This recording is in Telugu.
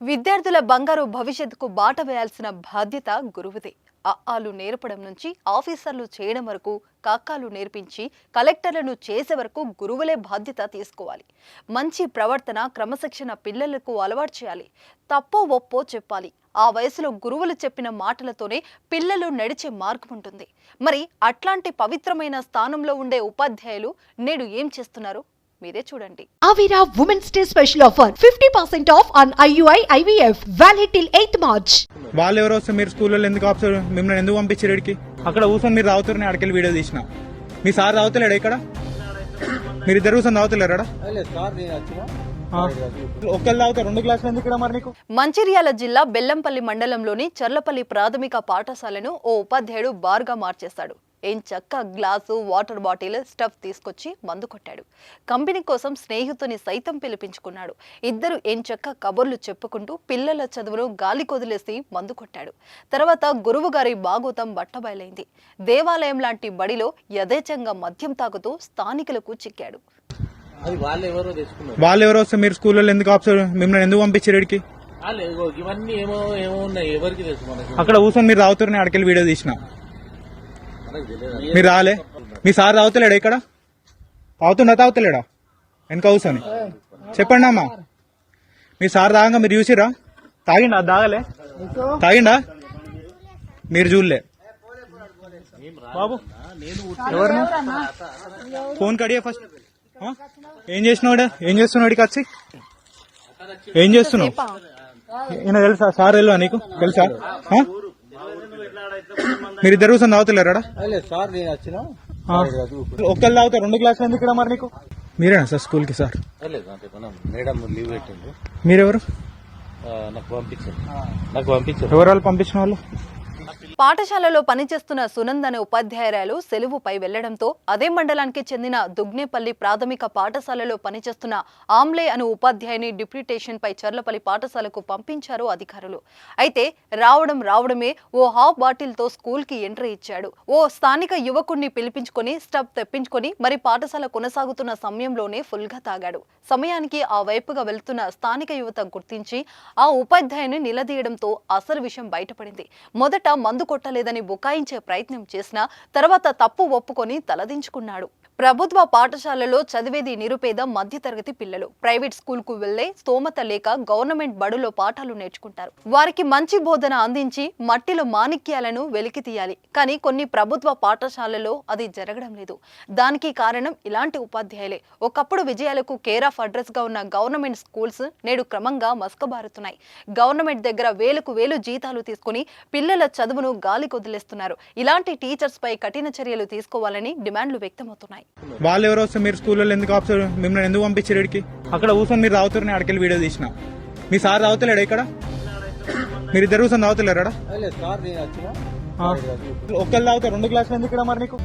విద్యార్థుల బంగారు భవిష్యత్తుకు బాట వేయాల్సిన బాధ్యత గురువుదే. అఆలు నేర్పడం నుంచి ఆఫీసర్లు చేయడం వరకు కాకాలు నేర్పించి కలెక్టర్లను చేసే వరకు గురువులే బాధ్యత తీసుకోవాలి. మంచి ప్రవర్తన క్రమశిక్షణ పిల్లలకు అలవాటు చేయాలి. తప్పో ఒప్పో చెప్పాలి. ఆ వయసులో గురువులు చెప్పిన మాటలతోనే పిల్లలు నడిచే మార్గం ఉంటుంది. మరి అట్లాంటి పవిత్రమైన స్థానంలో ఉండే ఉపాధ్యాయులు నేడు ఏం చేస్తున్నారు? మీరే చూడండి. Avira Women's Day special offer 50% off on IUI IVF valid till 8th March. వాళ్ళు ఎవరు వస్తే మీరు స్కూల్లో ఎందుకు ఆఫీసర్ మిమ్మల్ని ఎందుకు పంపించారు ఇక్కడికి? అక్కడ కూర్చొని మీరు తాగుతారని అక్కడికి వీడియో తీసిన. మీ సార్ తాగుతలేడా ఇక్కడ? మీరు ఇద్దరు కూర్చొని తాగుతలేరా ఒక్కళ్ళు తాగుతారు రెండు గ్లాసులు ఎందుకు ఇక్కడ మరి నీకు మంచిర్యాల జిల్లా బెల్లంపల్లి మండలంలోని చర్లపల్లి ప్రాథమిక పాఠశాలను ఓ ఉపాధ్యాయుడు బార్గా మార్చేశాడు. ఏం చక్క గ్లాసు వాటర్ బాటిల్ స్టఫ్ తీసుకొచ్చి మందు కొట్టాడు. కంపెనీ కోసం స్నేహితుని సైతం పిలిపించుకున్నాడు. ఇద్దరు ఏం చక్క కబుర్లు చెప్పుకుంటూ పిల్లల చదువును గాలి కొదిలేసి మందు కొట్టాడు. తర్వాత గురువు గారి బాగోతం బట్టబయలైంది. దేవాలయం లాంటి బడిలో యథేచ్ఛంగా మద్యం తాగుతూ స్థానికులకు చిక్కాడు. వాళ్ళు ఎవరో వస్తే మీరు స్కూల్లో ఎందుకు మిమ్మల్ని ఎందుకు పంపించారు ఇగో ఇవన్నీ ఏమో ఏమో ఉన్నాయి. ఎవరికి తెలుసు మనకి? అక్కడ కూర్చొని మీరు తాగుతారని అక్కడికి వీడియో తీసిన. మీరు రాలే? మీ సార్ తాగుతలేడా ఇక్కడ? తాగుతుండా తాగుతలేడా? వెనక కూర్చొని. చెప్పండి అమ్మా. మీ సార్ తాగంగా మీరు చూసిరా తాగిండా? తాగలే. తాగిండా? మీరు చూడలే. బాబు. ఎవరిని ఫోన్ కడియా ఫస్ట్? ఏం చేసినాడు ఏం చేస్తున్నాడు వచ్చి? ఏం చేస్తున్నావు? ఈయన తెలుసా? సార్ తెలుసా నీకు? తెలుసా? ఆ? మీరిద్దరు కూర్చొని తాగుతలేరా సార్ నేను వచ్చిన. ఒక్కళ్ళు తాగుతారు. రెండు గ్లాసులు ఎందుకు ఇక్కడ మరి నీకు? మీరేనా సార్ స్కూల్కి సార్ మేడం లీవ్ పెట్టిండు. మీరెవరు? నాకు పంపించారు నాకు పంపించారు ఎవరు వాళ్ళు పంపించిన వాళ్ళు? పాఠశాలలో పనిచేస్తున్న సునంద్ అనే ఉపాధ్యాయురాలు సెలవుపై వెళ్ళడంతో అదే మండలానికి చెందిన దుగ్నేపల్లి ప్రాథమిక పాఠశాలలో పనిచేస్తున్న ఆమ్లే అనే ఉపాధ్యాయుని డిప్యూటేషన్ పై చర్లపల్లి పాఠశాలకు పంపించారు అధికారులు. అయితే రావడం రావడమే ఓ హాఫ్ బాటిల్తో స్కూల్కి ఎంట్రీ ఇచ్చాడు. ఓ స్థానిక యువకుడిని పిలిపించుకొని స్టబ్ తెప్పించుకొని మరి పాఠశాల కొనసాగుతున్న సమయంలోనే ఫుల్గా తాగాడు. సమయానికి ఆ వైపుగా వెళ్తున్న స్థానిక యువత గుర్తించి ఆ ఉపాధ్యాయుని నిలదీయడంతో అసలు విషయం బయటపడింది. మొదట మందు కొట్టలేదని బుకాయించే ప్రయత్నం చేసినా తర్వాత తప్పు ఒప్పుకొని తలదించుకున్నాడు. ప్రభుత్వ పాఠశాలలో చదివేది నిరుపేద మధ్యతరగతి పిల్లలు. ప్రైవేట్ స్కూల్కు వెళ్ళే స్తోమత లేక గవర్నమెంట్ బడులో పాఠాలు నేర్చుకుంటారు. వారికి మంచి బోధన అందించి మట్టిలో మాణిక్యాలను వెలికి తీయాలి. కానీ కొన్ని ప్రభుత్వ పాఠశాలలో అది జరగడం లేదు. దానికి కారణం ఇలాంటి ఉపాధ్యాయులే. ఒకప్పుడు విజయాలకు కేర్ ఆఫ్ అడ్రస్గా ఉన్న గవర్నమెంట్ స్కూల్స్ నేడు క్రమంగా మసకబారుతున్నాయి. గవర్నమెంట్ దగ్గర వేలకు వేలు జీతాలు తీసుకుని పిల్లల చదువును గాలి కొదిలేస్తున్నారు ఇలాంటి టీచర్స్ పై కఠిన చర్యలు తీసుకోవాలని డిమాండ్లు వ్యక్తమవుతున్నాయి. వాళ్ళు ఎవరు వస్తే మీరు స్కూల్లో ఎందుకు ఆఫీసర్ మిమ్మల్ని ఎందుకు పంపించారు ఇక్కడికి? అక్కడ కూర్చొని మీరు తాగుతారని అక్కడికి వీడియో తీసిన. మీ సార్ తాగుతలేడా ఇక్కడ? మీరు ఇద్దరు కూర్చొని తాగుతలేరా ఒక్కళ్ళు తాగుతారు రెండు గ్లాసులు ఎందుకు ఇక్కడ మరి నీకు?